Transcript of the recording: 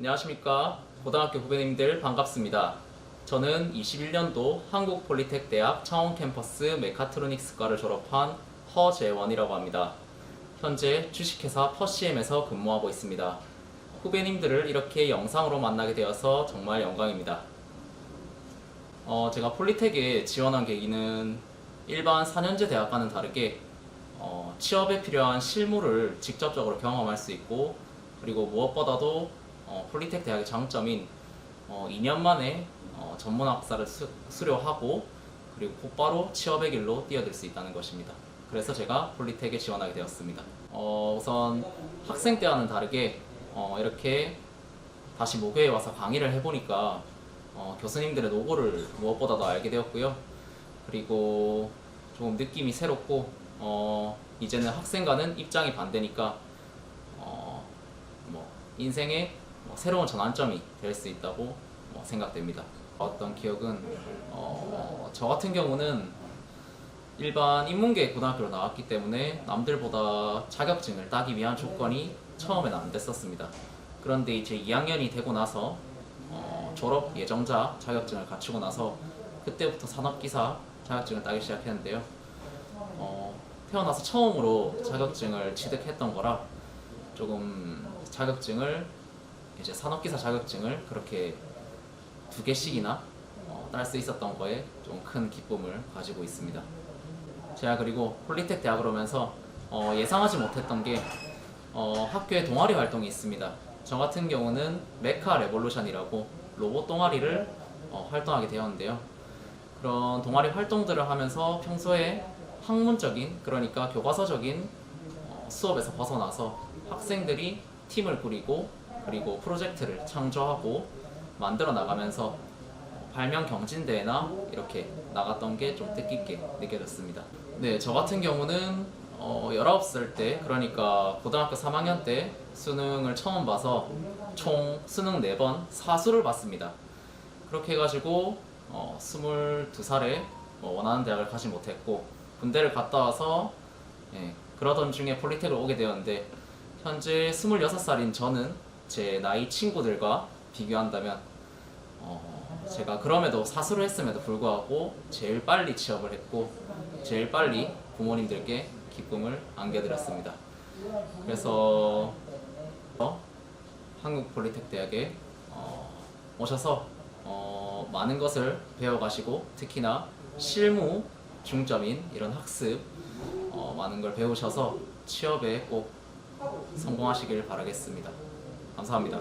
안녕하십니까. 고등학교 후배님들 반갑습니다. 저는 21년도 한국폴리텍대학 창원 캠퍼스 메카트로닉스과를 졸업한 허재원이라고 합니다. 현재 주식회사 퍼시엠에서 근무하고 있습니다. 후배님들을 이렇게 영상으로 만나게 되어서 정말 영광입니다. 어, 제가 폴리텍에 지원한 계기는 일반 4년제 대학과는 다르게 어, 취업에 필요한 실무를 직접적으로 경험할 수 있고 그리고 무엇보다도 어, 폴리텍 대학의 장점인 어, 2년 만에 어, 전문 학사를 수, 수료하고 그리고 곧바로 취업의 길로 뛰어들 수 있다는 것입니다. 그래서 제가 폴리텍에 지원하게 되었습니다. 어, 우선 학생 때와는 다르게 어, 이렇게 다시 모교에 와서 강의를 해보니까 어, 교수님들의 노고를 무엇보다도 알게 되었고요. 그리고 조금 느낌이 새롭고 어, 이제는 학생과는 입장이 반대니까 어, 뭐 인생의 뭐 새로운 전환점이 될 수 있다고 뭐 생각됩니다. 어떤 기억은 어, 저 같은 경우는 일반 인문계 고등학교로 나왔기 때문에 남들보다 자격증을 따기 위한 조건이 처음에는 안 됐었습니다. 그런데 이제 2학년이 되고 나서 어, 졸업 예정자 자격증을 갖추고 나서 그때부터 산업기사 자격증을 따기 시작했는데요. 어, 태어나서 처음으로 자격증을 취득했던 거라 조금 자격증을 이제 산업기사 자격증을 그렇게 두 개씩이나 어, 딸수 있었던 거에 좀 큰 기쁨을 가지고 있습니다. 제가 그리고 폴리텍 대학을 오면서 어, 예상하지 못했던 게 어, 학교에 동아리 활동이 있습니다. 저 같은 경우는 메카 레볼루션이라고 로봇 동아리를 어, 활동하게 되었는데요. 그런 동아리 활동들을 하면서 평소에 학문적인 그러니까 교과서적인 어, 수업에서 벗어나서 학생들이 팀을 꾸리고 그리고 프로젝트를 창조하고 만들어 나가면서 어, 발명 경진대회나 이렇게 나갔던 게 좀 뜻깊게 느껴졌습니다. 네, 저 같은 경우는 어, 19살 때 그러니까 고등학교 3학년 때 수능을 처음 봐서 총 수능 4번 사수를 봤습니다. 그렇게 해가지고 어, 22살에 뭐 원하는 대학을 가지 못했고 군대를 갔다 와서 예, 그러던 중에 폴리텍을 오게 되었는데 현재 26살인 저는 제 나이 친구들과 비교한다면 어, 제가 그럼에도 사수를 했음에도 불구하고 제일 빨리 취업을 했고 제일 빨리 부모님들께 기쁨을 안겨드렸습니다. 그래서 어, 한국 폴리텍 대학에 어, 오셔서 어, 많은 것을 배워가시고 특히나 실무 중점인 이런 학습 어, 많은 걸 배우셔서 취업에 꼭 성공하시길 바라겠습니다. 감사합니다.